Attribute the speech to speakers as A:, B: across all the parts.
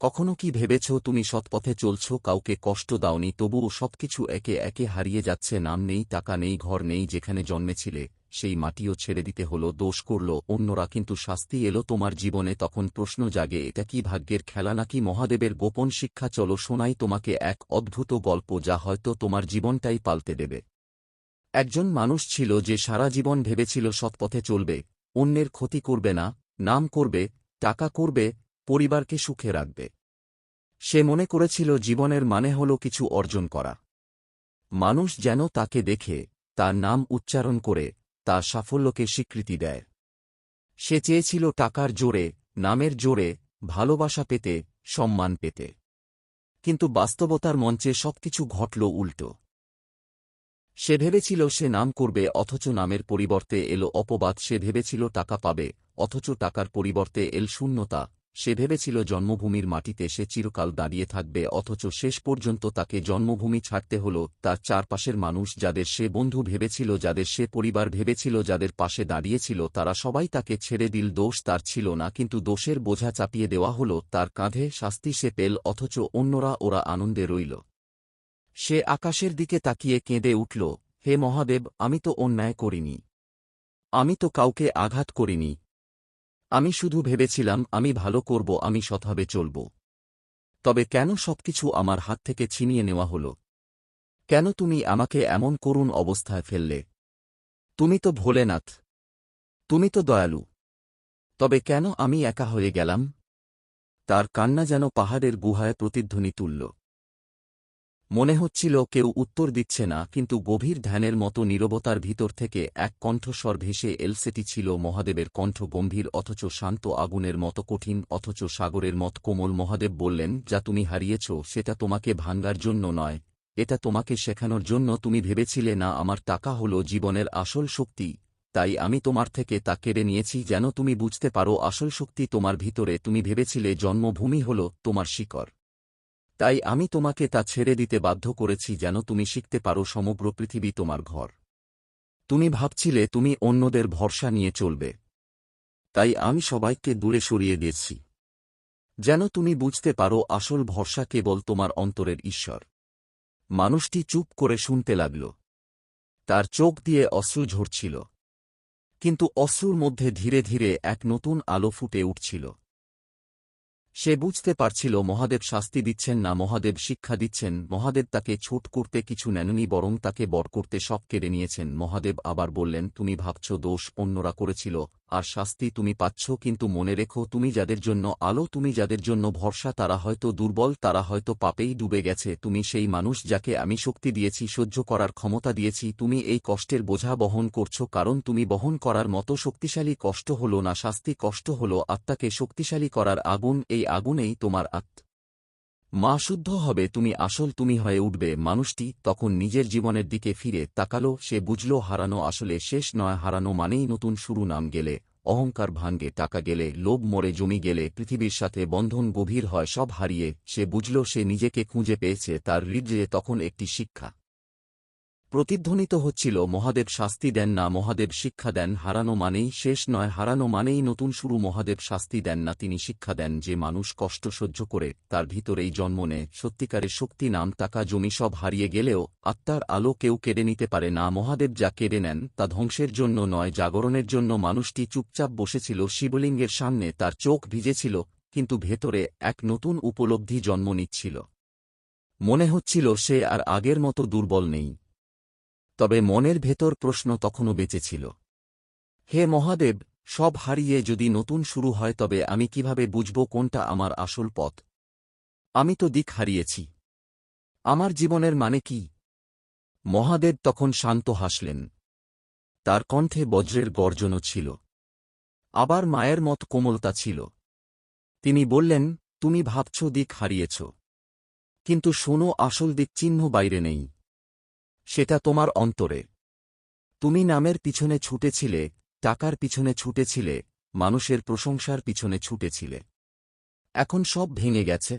A: কখনো কি ভেবেছ তুমি সৎপথে চলছ, কাউকে কষ্ট দাওনি, তবুও সবকিছু একে একে হারিয়ে যাচ্ছে, নাম নেই, টাকা নেই, ঘর নেই, যেখানে জন্মেছিলে, সেই মাটিও ছেড়ে দিতে হলো, দোষ করল, অন্যরা কিন্তু শাস্তি এলো তোমার জীবনে, তখন প্রশ্ন জাগে, এটা কি ভাগ্যের খেলা নাকি মহাদেবের গোপন শিক্ষা, চলো শোনাই তোমাকে এক অদ্ভুত গল্প, যা হয়তো তোমার জীবনটাই পাল্টে দেবে। একজন মানুষ ছিল যে সারা জীবন ভেবেছিল সৎপথে চলবে, অন্যের ক্ষতি করবে না, নাম করবে, টাকা করবে পরিবারকে সুখে রাখবে। সে মনে করেছিল জীবনের মানে হল কিছু অর্জন করা। মানুষ যেন তাকে দেখে, তার নাম উচ্চারণ করে, তার সাফল্যকে স্বীকৃতি দেয়। সে চেয়েছিল টাকার জোরে, নামের জোরে, ভালোবাসা পেতে, সম্মান পেতে। কিন্তু বাস্তবতার মঞ্চে সবকিছু ঘটল উল্টো। সে ভেবেছিল সে নাম করবে, অথচ নামের পরিবর্তে এলো অপবাদ। সে ভেবেছিল টাকা পাবে, অথচ টাকার পরিবর্তে এল শূন্যতা সে ভেবেছিল জন্মভূমির মাটিতে সে চিরকাল দাঁড়িয়ে থাকবে, অথচ শেষ পর্যন্ত তাকে জন্মভূমি ছাড়তে হল তার চারপাশের মানুষ যাদের সে বন্ধু ভেবেছিল, যাদের সে পরিবার ভেবেছিল, যাদের পাশে দাঁড়িয়েছিল, তারা সবাই তাকে ছেড়ে দিল, দোষ তার ছিল না, কিন্তু দোষের বোঝা চাপিয়ে দেওয়া হল তার কাঁধে শাস্তি সে পেল, অথচ অন্যরা ওরা আনন্দে রইল। সে আকাশের দিকে তাকিয়ে কেঁদে উঠল, হে মহাদেব, আমি তো অন্যায় করিনি। আমি তো কাউকে আঘাত করিনি আমি শুধু ভেবেছিলাম, আমি ভালো করব, আমি সৎভাবে চলব। তবে কেন সবকিছু আমার হাত থেকে ছিনিয়ে নেওয়া হল? কেন তুমি আমাকে এমন করুণ অবস্থায় ফেললে? তুমি তো ভোলেনাথ। তুমি তো দয়ালু। তবে কেন আমি একা হয়ে গেলাম? তার কান্না যেন পাহাড়ের গুহায় প্রতিধ্বনি তুলল। মনে হচ্ছিল কেউ উত্তর দিচ্ছে না, কিন্তু গভীর ধ্যানের মতো নীরবতার ভিতর থেকে এক কণ্ঠস্বর ভেসে এলসেটি ছিল মহাদেবের কণ্ঠ গম্ভীর, অথচ শান্ত আগুনের মতো কঠিন, অথচ সাগরের মত কোমল। মহাদেব বললেন, যা তুমি হারিয়েছ, সেটা তোমাকে ভাঙ্গার জন্য নয়। এটা তোমাকে শেখানোর জন্য তুমি ভেবেছিলে না, আমার টাকা হল জীবনের আসল শক্তি। তাই আমি তোমার থেকে তা কেড়ে নিয়েছি, যেন তুমি বুঝতে পারো আসল শক্তি তোমার ভিতরে। তুমি ভেবেছিলে জন্মভূমি হল তোমার শিকড়। তাই আমি তোমাকে তা ছেড়ে দিতে বাধ্য করেছি যেন তুমি শিখতে পারো সমগ্র পৃথিবী তোমার ঘর। তুমি ভাবছিলে তুমি অন্যদের ভরসা নিয়ে চলবে। তাই আমি সবাইকে দূরে সরিয়ে দিয়েছি। যেন তুমি বুঝতে পারো আসল ভরসা কেবল তোমার অন্তরের ঈশ্বর। মানুষটি চুপ করে শুনতে লাগল। তার চোখ দিয়ে অশ্রু ঝরছিল। কিন্তু অশ্রুর মধ্যে ধীরে ধীরে এক নতুন আলো ফুটে উঠছিল। সে বুঝতে পারছিল মহাদেব শাস্তি দিচ্ছেন না, মহাদেব শিক্ষা দিচ্ছেন, মহাদেব তাকে ছোট করতে কিছু নেননি, বরং তাকে বর করতে সব কেড়ে নিয়েছেন। মহাদেব আবার বললেন, তুমি ভাবছ দোষ অন্যরা করেছিল। আর শাস্তি তুমি পাচ্ছ, কিন্তু মনে রেখো তুমি যাদের জন্য আলো, তুমি যাদের জন্য ভরসা, তারা হয়তো দুর্বল, তারা হয়তো পাপেই ডুবে গেছে। তুমি সেই মানুষ যাকে আমি শক্তি দিয়েছি, সহ্য করার ক্ষমতা দিয়েছি। তুমি এই কষ্টের বোঝা বহন করছ, কারণ তুমি বহন করার মতো শক্তিশালী কষ্ট হল না, শাস্তি কষ্ট হল আত্মাকে শক্তিশালী করার আগুন, এই আগুনেই তোমার আত্ম। মা শুদ্ধ হবে, তুমি আসল তুমি হয়ে উঠবে। মানুষটি তখন নিজের জীবনের দিকে ফিরে তাকালো, সে বুঝল, হারানো আসলে শেষ নয়, হারানো মানেই নতুন শুরু, নাম গেলে অহংকার ভাঙ্গে টাকা গেলে লোভ, মরে জমি গেলে পৃথিবীর সাথে বন্ধন গভীর হয়, সব হারিয়ে সে বুঝল, সে নিজেকে খুঁজে পেয়েছে, তার হৃদয়ে তখন একটি শিক্ষা। প্রতিধ্বনিত হচ্ছিল, মহাদেব শাস্তি দেন না, মহাদেব শিক্ষা দেন, হারানো মানেই শেষ নয়, হারানো মানেই নতুন শুরু, মহাদেব শাস্তি দেন না, তিনি শিক্ষা দেন, যে মানুষ কষ্ট সহ্য করে, তার ভিতরেই জন্ম নেয়, সত্যিকারের শক্তি নাম টাকা জমি সব হারিয়ে গেলেও, আত্মার আলো কেউ কেড়ে নিতে পারে না, মহাদেব যা কেড়ে নেন, তা ধ্বংসের জন্য নয়, জাগরণের জন্য মানুষটি চুপচাপ বসেছিল, শিবলিঙ্গের সামনে তার চোখ ভিজেছিল, কিন্তু ভেতরে এক নতুন উপলব্ধি জন্ম নিচ্ছিল। মনে হচ্ছিল সে আর আগের মতো দুর্বল নেই। তবে মনের ভেতর প্রশ্ন তখনও বেঁচেছিল হে মহাদেব, সব হারিয়ে যদি নতুন শুরু হয় তবে আমি কীভাবে বুঝব কোনটা আমার আসল পথ? আমি তো দিক হারিয়েছি। আমার জীবনের মানে কি? মহাদেব তখন শান্ত হাসলেন। তার কণ্ঠে বজ্রের গর্জনও ছিল। আবার মায়ের মত কোমলতা ছিল। তিনি বললেন, তুমি ভাবছ দিক হারিয়েছ। কিন্তু শোনো, আসল দিক চিহ্ন বাইরে নেই। সেটা তোমার অন্তরে। তুমি নামের পিছনে ছুটেছিলে, টাকার পিছনে ছুটেছিলে, মানুষের প্রশংসার পিছনে ছুটেছিলে। এখন সব ভেঙে গেছে।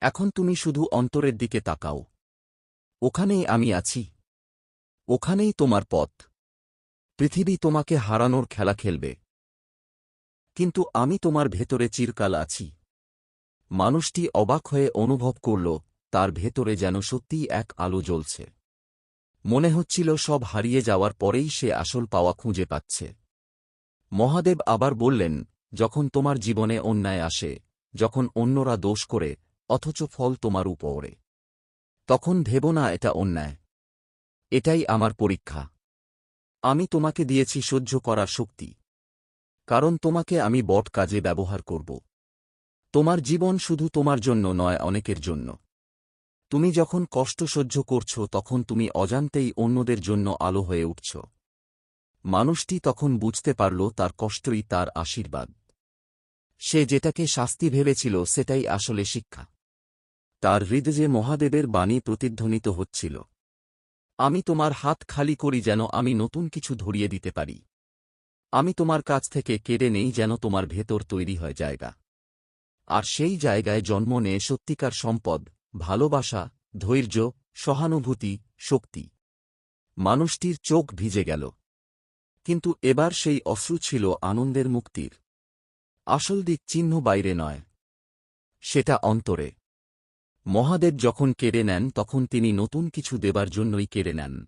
A: এখন তুমি শুধু অন্তরের দিকে তাকাও। ওখানেই আমি আছি। ওখানেই তোমার পথ। পৃথিবী তোমাকে হারানোর খেলা খেলবে। কিন্তু আমি তোমার ভেতরে চিরকাল আছি। মানুষটি অবাক হয়ে অনুভব করল, তার ভেতরে যেন সত্যিই এক আলো জ্বলছে। মনে হচ্ছিল সব হারিয়ে যাওয়ার পরেই সে আসল পাওয়া খুঁজে পাচ্ছে। মহাদেব আবার বললেন, যখন তোমার জীবনে অন্যায় আসে, যখন অন্যরা দোষ করে, অথচ ফল তোমার উপরে। তখন ভেব না এটা অন্যায়। এটাই আমার পরীক্ষা। আমি তোমাকে দিয়েছি সহ্য করার শক্তি। কারণ তোমাকে আমি বট কাজে ব্যবহার করব। তোমার জীবন শুধু তোমার জন্য নয়, অনেকের জন্য। তুমি যখন কষ্ট সহ্য করছ, তখন তুমি অজান্তেই অন্যদের জন্য আলো হয়ে উঠছ। মানুষটি তখন বুঝতে পারল, তার কষ্টই তার আশীর্বাদ। সে যেটাকে শাস্তি ভেবেছিল, সেটাই আসলে শিক্ষা। তার হৃদয়ে মহাদেবের বাণী প্রতিধ্বনিত হচ্ছিল। আমি তোমার হাত খালি করি যেন আমি নতুন কিছু ধরিয়ে দিতে পারি। আমি তোমার কাছ থেকে কেড়ে নেই যেন তোমার ভেতর তৈরি হয় জায়গা। আর সেই জায়গায় জন্ম নেয় সত্যিকার সম্পদ ভালোবাসা, ধৈর্য, সহানুভূতি, শক্তি। মানুষটির চোখ ভিজে গেল। কিন্তু এবার সেই অশ্রু ছিল আনন্দের মুক্তির। আসল দিক চিহ্ন বাইরে নয়। সেটা অন্তরে। মহাদেব যখন কেড়ে নেন, তখন তিনি নতুন কিছু দেবার জন্যই কেড়ে নেন।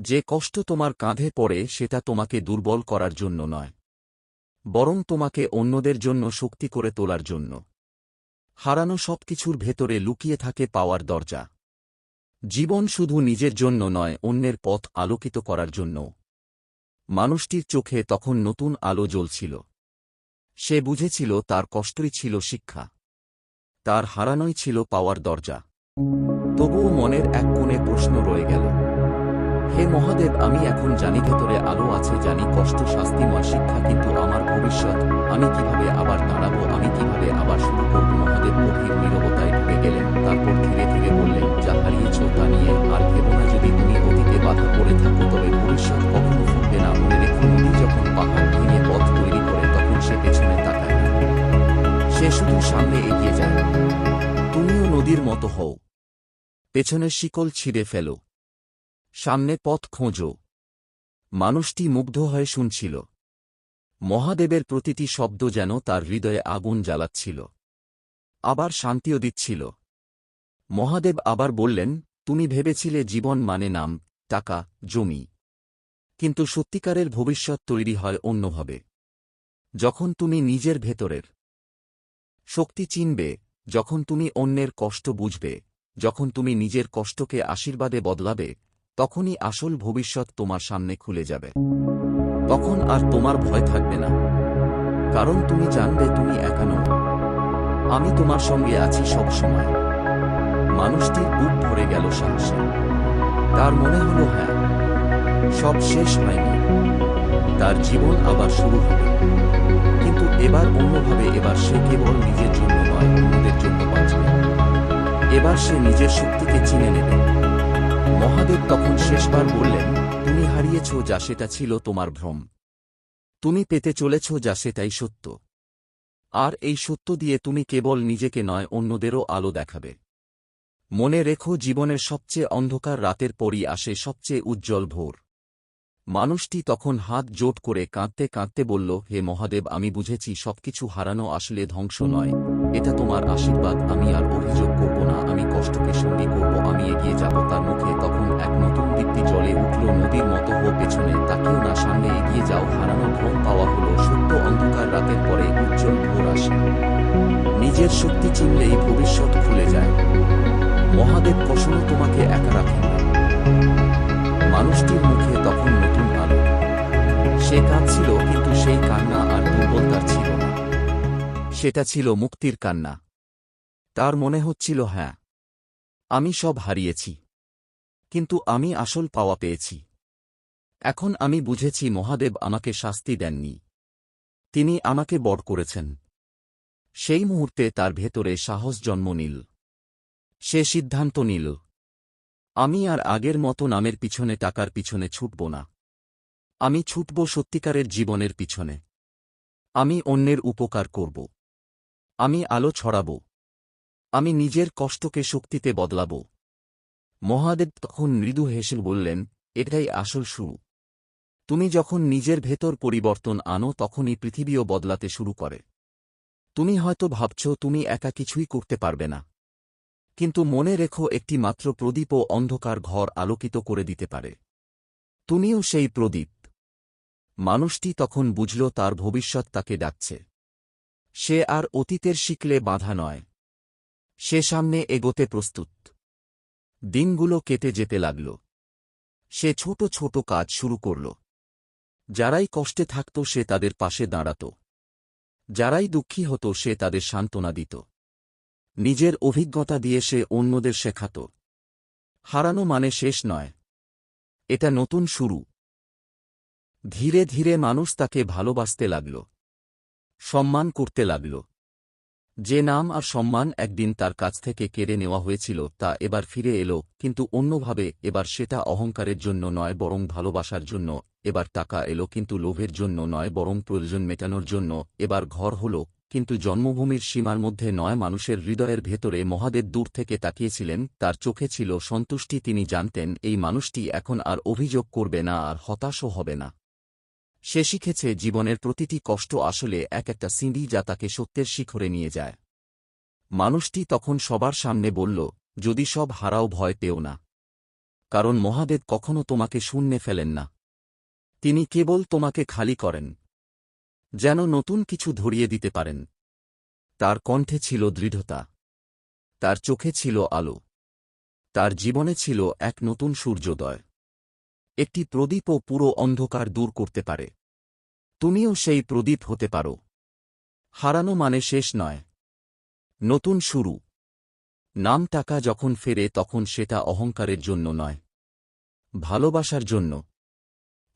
A: যে কষ্ট তোমার কাঁধে পড়ে, সেটা তোমাকে দুর্বল করার জন্য নয়। বরং তোমাকে অন্যদের জন্য শক্তি করে তোলার জন্য। হারানো সবকিছুর ভেতরে লুকিয়ে থাকে পাওয়ার দরজা। জীবন শুধু নিজের জন্য নয়, অন্যের পথ আলোকিত করার জন্য মানুষটির চোখে তখন নতুন আলো জ্বলছিল। সে বুঝেছিল তার কষ্টই ছিল শিক্ষা। তার হারানোই ছিল পাওয়ার দরজা। তবুও মনের এক কোণে প্রশ্ন রয়ে গেল। হে মহাদেব, আমি এখন জানি ভেতরে আলো আছে, জানি কষ্ট শাস্তিময় শিক্ষা, কিন্তু আমার ভবিষ্যৎ। আমি কীভাবে আবার দাঁড়াবো, আমি কীভাবে আবার শুরু করব? মহাদেব গভীর নীরবতায় ঢুকে গেলেন, তারপর ধীরে ধীরে বললেন, যা হারিয়েছ তা নিয়ে আর ভেব না, যদি তুমি অতীতে বাধা পড়ে থাকো, তবে ভবিষ্যৎ কখনো ফুটবে না। মনে রেখো নদী যখন পাহাড় ভেঙে পথ তৈরি করে, তখন সে পেছনে তাকায়। সে শুধু সামনে এগিয়ে যায়। তুমিও নদীর মতো হও। পেছনের শিকল ছিঁড়ে ফেলো। সামনে পথ খোঁজো। মানুষটি মুগ্ধ হয়ে শুনছিল। মহাদেবের প্রতিটি শব্দ যেন তার হৃদয়ে আগুন জ্বালাচ্ছিল। আবার শান্তিও দিচ্ছিল। মহাদেব আবার বললেন, তুমি ভেবেছিলে জীবন মানে নাম, টাকা, জমি। কিন্তু সত্যিকারের ভবিষ্যৎ তৈরি হয় অন্যভাবে। যখন তুমি নিজের ভেতরের শক্তি চিনবে, যখন তুমি অন্যের কষ্ট বুঝবে, যখন তুমি নিজের কষ্টকে আশীর্বাদে বদলাবে তখনই আসল ভবিষ্যৎ তোমার সামনে খুলে যাবে। তখন আর তোমার ভয় থাকবে না। কারণ তুমি জানবে তুমি একা নও। আমি তোমার সঙ্গে আছি সব সময়। মানুষটির বুক ভরে গেল সাহসে। তার মনে হল হ্যাঁ সব শেষ হয়নি। তার জীবন আবার শুরু হবে। কিন্তু এবার অন্যভাবে এবার সে কেবল নিজের জন্য নয়, অন্যদের জন্য বাঁচবে। এবার সে নিজের শক্তিকে চিনে নেবে। মহাদেব তখন শেষবার বললেন, তুমি হারিয়েছ যা সেটা ছিল তোমার ভ্রম। তুমি পেতে চলেছ যা সেটাই সত্য। আর এই সত্য দিয়ে তুমি কেবল নিজেকে নয়, অন্যদেরও আলো দেখাবে। মনে রেখো জীবনের সবচেয়ে অন্ধকার রাতের পরই আসে সবচেয়ে উজ্জ্বল ভোর। মানুষটি তখন হাত জোট করে কাঁদতে কাঁদতে বলল, হে মহাদেব, আমি বুঝেছি সবকিছু হারানো আসলে ধ্বংস নয়। এটা তোমার আশীর্বাদ, আমি আর অভিযোগ করব না, আমি কষ্টকে সঙ্গী করব, আমি এগিয়ে যাব। তার মুখে তখন এক নতুন দীপ্তি জলে উঠল নদীর মতো হো পেছনে। তাকেও না, সামনে এগিয়ে যাও, হারানো ভ্রম পাওয়া হল সত্য অন্ধকার রাতের পরে উজ্জ্বল ভোর আসে। নিজের শক্তি চিনলেই ভবিষ্যৎ খুলে যায়। মহাদেব কখনো তোমাকে একা রাখেন না। মানুষটির মুখে তখন নতুন আলো। সে কাঁদছিল, কিন্তু সেই কান্না আর দুর্বলতার ছিল না। সেটা ছিল মুক্তির কান্না। তার মনে হচ্ছিল হ্যাঁ আমি সব হারিয়েছি, কিন্তু আমি আসল পাওয়া পেয়েছি। এখন আমি বুঝেছি, মহাদেব আমাকে শাস্তি দেননি। তিনি আমাকে বড় করেছেন। সেই মুহূর্তে তার ভেতরে সাহস জন্ম নিল। সে সিদ্ধান্ত নিল। আমি আর আগের মতো নামের পিছনে টাকার পিছনে ছুটব না। আমি ছুটব সত্যিকারের জীবনের পিছনে। আমি অন্যের উপকার করব। আমি আলো ছড়াব। আমি নিজের কষ্টকে শক্তিতে বদলাব। মহাদেব তখন মৃদু হেসে বললেন, এটাই আসল শুরু। তুমি যখন নিজের ভেতর পরিবর্তন আনো তখনই পৃথিবীও বদলাতে শুরু করে। তুমি হয়তো ভাবছ তুমি একা কিছুই করতে পারবে না। কিন্তু মনে রেখো একটি মাত্র প্রদীপও অন্ধকার ঘর আলোকিত করে দিতে পারে। তুমিও সেই প্রদীপ। মানুষটি তখন বুঝল তার ভবিষ্যৎ তাকে ডাকছে। সে আর অতীতের শিকলে বাধা নয়। সে সামনে এগোতে প্রস্তুত। দিনগুলো কেটে যেতে লাগল। সে ছোট ছোট কাজ শুরু করল। যারাই কষ্টে থাকত সে তাদের পাশে দাঁড়াত। যারাই দুঃখী হতো সে তাদের সান্ত্বনা দিত। নিজের অভিজ্ঞতা দিয়ে সে অন্যদের শেখাত। হারানো মানে শেষ নয়। এটা নতুন শুরু। ধীরে ধীরে মানুষ তাকে ভালোবাসতে লাগল। সম্মান করতে লাগল। যে নাম আর সম্মান একদিন তার কাছ থেকে কেড়ে নেওয়া হয়েছিল, তা এবার ফিরে এলো, কিন্তু অন্যভাবে এবার সেটা অহংকারের জন্য নয় বরং ভালোবাসার জন্য, এবার টাকা এলো, কিন্তু লোভের জন্য নয় বরং প্রয়োজন মেটানোর জন্য, এবার ঘর হল কিন্তু জন্মভূমির সীমার মধ্যে নয় মানুষের হৃদয়ের ভেতরে মহাদেব দূর থেকে তাকিয়েছিলেন, তার চোখে ছিল সন্তুষ্টি, তিনি জানতেন, এই মানুষটি এখন আর অভিযোগ করবে না আর হতাশও হবে না। সে শিখেছে জীবনের প্রতিটি কষ্ট আসলে এক একটা সিঁড়ি যা তাকে সত্যের শিখরে নিয়ে যায়। মানুষটি তখন সবার সামনে বলল, যদি সব হারাও ভয় পেও না। কারণ মহাদেব কখনো তোমাকে শূন্যে ফেলেন না। তিনি কেবল তোমাকে খালি করেন। যেন নতুন কিছু ধরিয়ে দিতে পারেন। তার কণ্ঠে ছিল দৃঢ়তা। তার চোখে ছিল আলো। তার জীবনে ছিল এক নতুন সূর্যোদয়। একটি প্রদীপও পুরো অন্ধকার দূর করতে পারে। তুমিও সেই প্রদীপ হতে পারো। হারানো মানে শেষ নয়। নতুন শুরু। নাম টাকা যখন ফেরে তখন সেটা অহংকারের জন্য নয়। ভালোবাসার জন্য।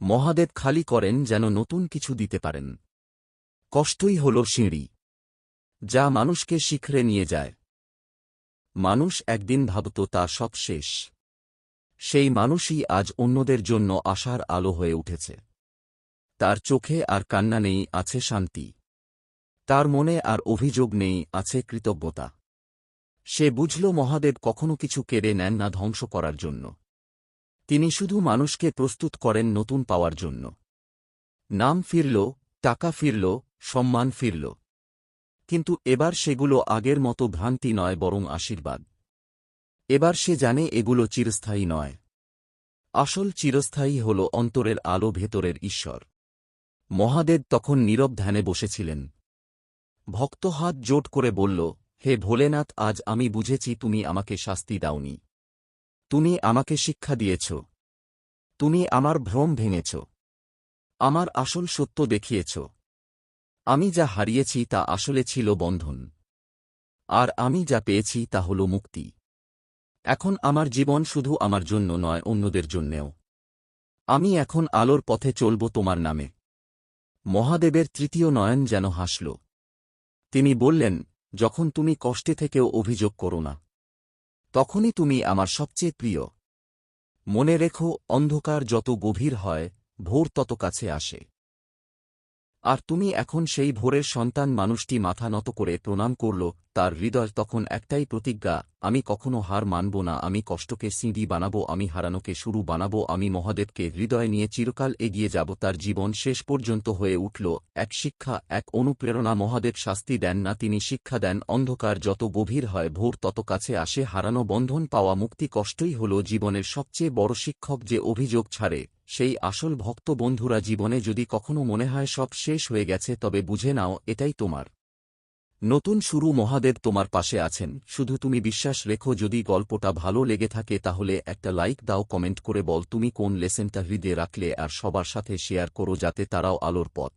A: মহাদেব খালি করেন যেন নতুন কিছু দিতে পারেন। কষ্টই হল সিঁড়ি, যা মানুষকে শিখরে নিয়ে যায়। মানুষ একদিন ভাবত তা সব শেষ। সেই মানুষই আজ অন্যদের জন্য আশার আলো হয়ে উঠেছে। তার চোখে আর কান্না নেই, আছে শান্তি। তার মনে আর অভিযোগ নেই, আছে কৃতজ্ঞতা। সে বুঝল মহাদেব কখনো কিছু কেড়ে নেন না ধ্বংস করার জন্য। তিনি শুধু মানুষকে প্রস্তুত করেন নতুন পাওয়ার জন্য। নাম ফিরল, টাকা ফিরল সম্মান ফিরল। কিন্তু এবার সেগুলো আগের মতো ভ্রান্তি নয় বরং আশীর্বাদ। এবার সে জানে এগুলো চিরস্থায়ী নয়। আসল চিরস্থায়ী হল অন্তরের আলো ভেতরের ঈশ্বর। মহাদেব তখন নীরব ধ্যানে বসেছিলেন। ভক্ত হাত জোট করে বলল, হে ভোলেনাথ, আজ আমি বুঝেছি তুমি আমাকে শাস্তি দাওনি। তুমি আমাকে শিক্ষা দিয়েছ। তুমি আমার ভ্রম ভেঙেছ। আমার আসল সত্য দেখিয়েছ। আমি যা হারিয়েছি তা আসলে ছিল বন্ধন। আর আমি যা পেয়েছি তা হল মুক্তি। এখন আমার জীবন শুধু আমার জন্য নয়, অন্যদের জন্যেও। আমি এখন আলোর পথে চলব তোমার নামে। মহাদেবের তৃতীয় নয়ন যেন হাসল। তিনি বললেন, যখন তুমি কষ্টে থেকেও অভিযোগ করো না, তখনই তুমি আমার সবচেয়ে প্রিয়। মনে রেখো, অন্ধকার যত গভীর হয়, ভোর তত কাছে আসে। আর তুমি এখন সেই ভোরের সন্তান মানুষটি মাথা নত করে প্রণাম করল তার হৃদয় তখন একটাই প্রতিজ্ঞা, আমি কখনো হার মানব না, আমি কষ্টকে সিঁড়ি বানাবো, আমি হারানোকে শুরু বানাবো, আমি মহাদেবকে হৃদয় নিয়ে চিরকাল এগিয়ে যাব, তার জীবন শেষ পর্যন্ত হয়ে উঠল, এক শিক্ষা, এক অনুপ্রেরণা, মহাদেব শাস্তি দেন না, তিনি শিক্ষা দেন, অন্ধকার যত গভীর হয়, ভোর তত কাছে আসে, হারানো বন্ধন পাওয়া মুক্তি কষ্টই হল জীবনের সবচেয়ে বড় শিক্ষক যে অভিযোগ ছাড়ে, সেই আসল ভক্ত বন্ধুরা জীবনে যদি কখনো মনে হয় সব শেষ হয়ে গেছে, তবে বুঝে নাও, এটাই তোমার। নতুন শুরু মহাদেব তোমার পাশে আছেন। শুধু তুমি বিশ্বাস রেখো, যদি গল্পটা ভালো লেগে থাকে তাহলে একটা লাইক দাও, কমেন্ট করে বল তুমি কোন লেসেনটা হৃদয়ে রাখলে আর সবার সাথে শেয়ার করো যাতে তারাও আলোর পথ।